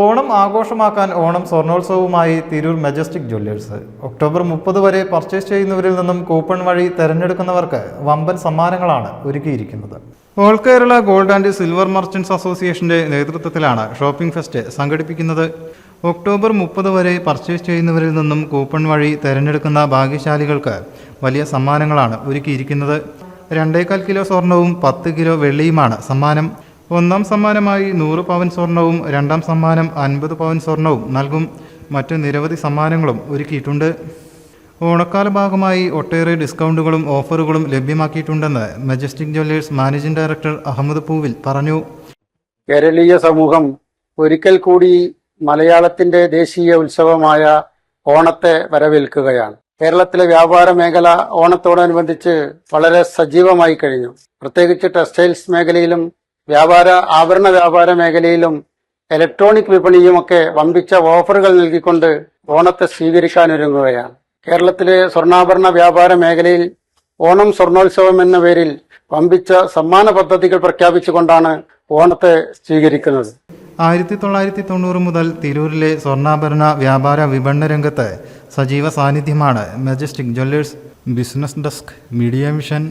ഓണം ആഘോഷമാക്കാൻ ഓണം സ്വർണോത്സവവുമായി Tirur Majestic Jewellers. October മുപ്പത് വരെ പർച്ചേസ് ചെയ്യുന്നവരിൽ നിന്നും കൂപ്പൺ വഴി തെരഞ്ഞെടുക്കുന്നവർക്ക് വമ്പൻ സമ്മാനങ്ങളാണ് ഒരുക്കിയിരിക്കുന്നത്. All Kerala Gold and Silver Merchants അസോസിയേഷന്റെ നേതൃത്വത്തിലാണ് ഷോപ്പിംഗ് ഫെസ്റ്റ് സംഘടിപ്പിക്കുന്നത്. ഒക്ടോബർ മുപ്പത് വരെ പർച്ചേസ് ചെയ്യുന്നവരിൽ നിന്നും കൂപ്പൺ വഴി തെരഞ്ഞെടുക്കുന്ന ഭാഗ്യശാലികൾക്ക് വലിയ സമ്മാനങ്ങളാണ് ഒരുക്കിയിരിക്കുന്നത്. രണ്ടേകാൽ കിലോ സ്വർണവും പത്ത് കിലോ വെള്ളിയുമാണ് സമ്മാനം. ഒന്നാം സമ്മാനമായി നൂറ് പവൻ സ്വർണവും രണ്ടാം സമ്മാനം അൻപത് പവൻ സ്വർണവും നൽകും. മറ്റ് നിരവധി സമ്മാനങ്ങളും ഒരുക്കിയിട്ടുണ്ട്. ഓണക്കാല ഭാഗമായി ഒട്ടേറെ ഡിസ്കൗണ്ടുകളും ഓഫറുകളും ലഭ്യമാക്കിയിട്ടുണ്ടെന്ന് Majestic Jewellers managing director Ahmed Poovil പറഞ്ഞു. കേരളീയ സമൂഹം ഒരിക്കൽ കൂടി മലയാളത്തിന്റെ ദേശീയ ഉത്സവമായ ഓണത്തെ വരവേൽക്കുകയാണ്. കേരളത്തിലെ വ്യാപാര മേഖല ഓണത്തോടനുബന്ധിച്ച് വളരെ സജീവമായി കഴിഞ്ഞു. പ്രത്യേകിച്ച് ടെക്സ്റ്റൈൽസ് മേഖലയിലും വ്യാപാര ആഭരണ വ്യാപാര മേഖലയിലും ഇലക്ട്രോണിക് വിപണിയുമൊക്കെ വമ്പിച്ച ഓഫറുകൾ നൽകിക്കൊണ്ട് ഓണത്തെ സ്വീകരിക്കാനൊരുങ്ങുകയാണ് കേരളത്തിലെ സ്വർണാഭരണ വ്യാപാര മേഖലയിൽ ഓണം സ്വർണോത്സവം എന്ന പേരിൽ വമ്പിച്ച സമ്മാന പദ്ധതികൾ പ്രഖ്യാപിച്ചുകൊണ്ടാണ് ഓണത്തെ സ്വീകരിക്കുന്നത്. ആയിരത്തി തൊള്ളായിരത്തി തൊണ്ണൂറ് മുതൽ തിരൂരിലെ സ്വർണാഭരണ വ്യാപാര വിപണന രംഗത്ത് സജീവ സാന്നിധ്യമാണ് Majestic Jewellers business desk media mission